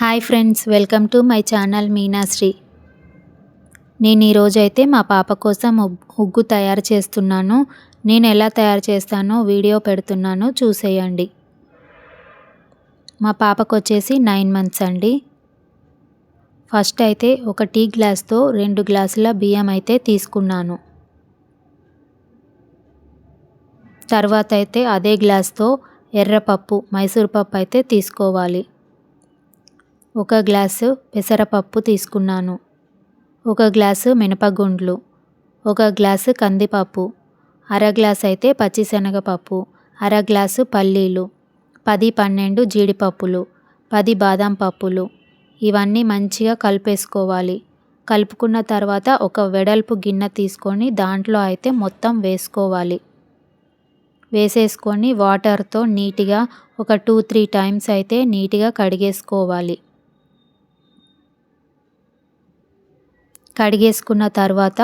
Hi friends welcome to my channel Meenasri. నేను ఈరోజైతే మా పాప కోసం ఉగ్గు తయారు చేస్తున్నాను. నేను ఎలా తయారు చేస్తానో వీడియో పెడుతున్నాను చూసేయండి. మా పాపకు వచ్చేసి నైన్ మంత్స్ అండి. ఫస్ట్ అయితే ఒక టీ గ్లాస్తో రెండు గ్లాసుల బియ్యం అయితే తీసుకున్నాను. తర్వాత అయితే అదే గ్లాస్తో ఎర్రపప్పు మైసూర్ పప్పు అయితే తీసుకోవాలి. ఒక గ్లాసు పెసరపప్పు తీసుకున్నాను. ఒక గ్లాసు మినపగుండ్లు. ఒక గ్లాసు కందిపప్పు. అర గ్లాస్ అయితే పచ్చిశనగపప్పు. అర గ్లాసు పల్లీలు. పది పన్నెండు జీడిపప్పులు. పది బాదం పప్పులు. ఇవన్నీ మంచిగా కలిపేసుకోవాలి. కలుపుకున్న తర్వాత ఒక వెడల్పు గిన్నె తీసుకొని దాంట్లో అయితే మొత్తం వేసుకోవాలి. వేసేసుకొని వాటర్తో నీట్గా ఒక టూ త్రీ టైమ్స్ అయితే నీట్గా కడిగేసుకోవాలి. కడిగేసుకున్న తర్వాత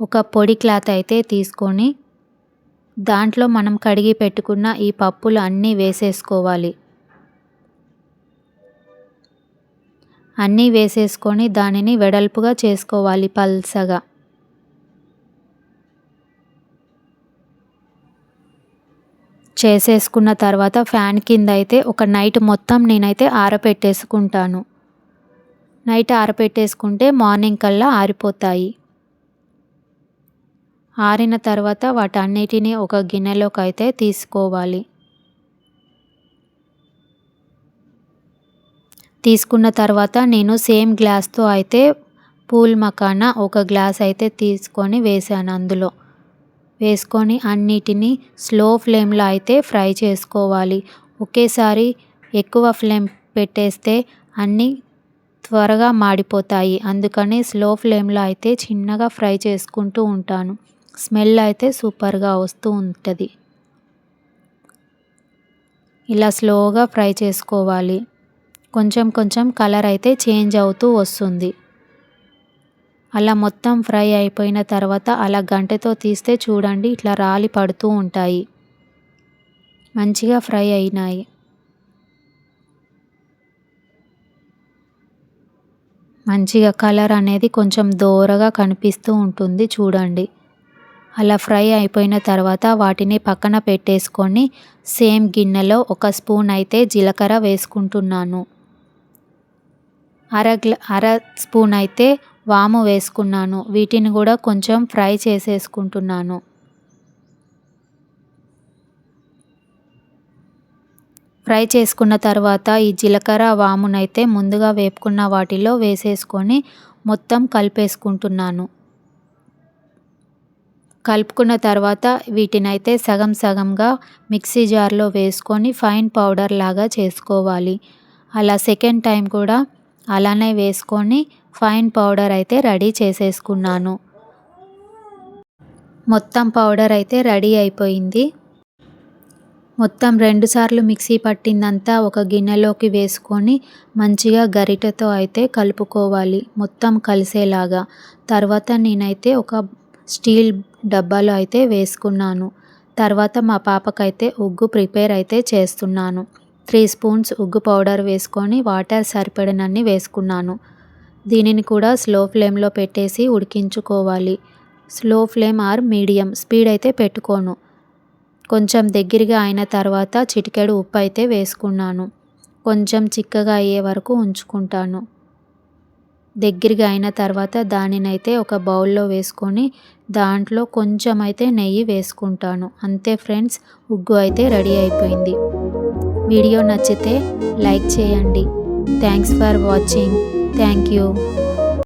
ఒక పొడి క్లాత్ అయితే తీసుకొని దాంట్లో మనం కడిగి పెట్టుకున్న ఈ పప్పులు అన్నీ వేసేసుకోవాలి. అన్నీ వేసేసుకొని దానిని వెడల్పుగా చేసుకోవాలి పల్సగా చేసేసుకున్న తర్వాత ఫ్యాన్ కింద అయితే ఒక నైట్ మొత్తం నేనైతే ఆరపెట్టేసుకుంటాను. నైట్ ఆరపెట్టేసుకుంటే మార్నింగ్ కల్లా ఆరిపోతాయి. ఆరిన తర్వాత వాటన్నిటిని ఒక గిన్నెలోకి అయితే తీసుకోవాలి. తీసుకున్న తర్వాత నేను సేమ్ గ్లాస్తో అయితే పూల్ మకాన ఒక గ్లాస్ అయితే తీసుకొని వేసాను అందులో. వేసుకొని అన్నిటినీ స్లో ఫ్లేమ్లో అయితే ఫ్రై చేసుకోవాలి. ఒకేసారి ఎక్కువ ఫ్లేమ్ పెట్టేస్తే అన్నీ త్వరగా మాడిపోతాయి. అందుకని స్లో ఫ్లేమ్లో అయితే చిన్నగా ఫ్రై చేసుకుంటూ ఉంటాను. స్మెల్ అయితే సూపర్గా వస్తూ ఉంటుంది. ఇలా స్లోగా ఫ్రై చేసుకోవాలి. కొంచెం కొంచెం కలర్ అయితే చేంజ్ అవుతూ వస్తుంది. అలా మొత్తం ఫ్రై అయిపోయిన తర్వాత అలా గంటతో తీస్తే చూడండి ఇట్లా రాలి పడుతూ ఉంటాయి. మంచిగా ఫ్రై అయినాయి. మంచిగా కలర్ అనేది కొంచెం దోరగా కనిపిస్తూ ఉంటుంది చూడండి. అలా ఫ్రై అయిపోయిన తర్వాత వాటిని పక్కన పెట్టేసుకొని సేమ్ గిన్నెలో ఒక స్పూన్ అయితే జీలకర్ర వేసుకుంటున్నాను. అర గ్ల అర స్పూన్ అయితే వాము వేసుకున్నాను. వీటిని కూడా కొంచెం ఫ్రై చేసేసుకుంటున్నాను. ఫ్రై చేసుకున్న తర్వాత ఈ జీలకర్ర వామునైతే ముందుగా వేపుకున్న వాటిలో వేసేసుకొని మొత్తం కలిపేసుకుంటున్నాను. కలుపుకున్న తర్వాత వీటినైతే సగం సగంగా మిక్సీ జార్లో వేసుకొని ఫైన్ పౌడర్ లాగా చేసుకోవాలి. అలా సెకండ్ టైం కూడా అలానే వేసుకొని ఫైన్ పౌడర్ అయితే రెడీ చేసేసుకున్నాను. మొత్తం పౌడర్ అయితే రెడీ అయిపోయింది. మొత్తం రెండుసార్లు మిక్సీ పట్టిందంతా ఒక గిన్నెలోకి వేసుకొని మంచిగా గరిటెతో అయితే కలుపుకోవాలి మొత్తం కలిసేలాగా. తర్వాత నేనైతే ఒక స్టీల్ డబ్బాలో అయితే వేసుకున్నాను. తర్వాత మా పాపకైతే ఉగ్గు ప్రిపేర్ అయితే చేస్తున్నాను. త్రీ స్పూన్స్ ఉగ్గు పౌడర్ వేసుకొని వాటర్ సరిపడినన్ని వేసుకున్నాను. దీనిని కూడా స్లో ఫ్లేమ్లో పెట్టేసి ఉడికించుకోవాలి. Slow flame or medium speed అయితే పెట్టుకోను. కొంచెం దగ్గరగా అయిన తర్వాత చిటికెడు ఉప్పు అయితే వేసుకున్నాను. కొంచెం చిక్కగా అయ్యే వరకు ఉంచుకుంటాను. దగ్గరగా అయిన తర్వాత దానినైతే ఒక బౌల్లో వేసుకొని దాంట్లో కొంచెం అయితే నెయ్యి వేసుకుంటాను. అంతే ఫ్రెండ్స్ ఉగ్గు అయితే రెడీ అయిపోయింది. వీడియో నచ్చితే లైక్ చేయండి. Thanks for watching. Thank you.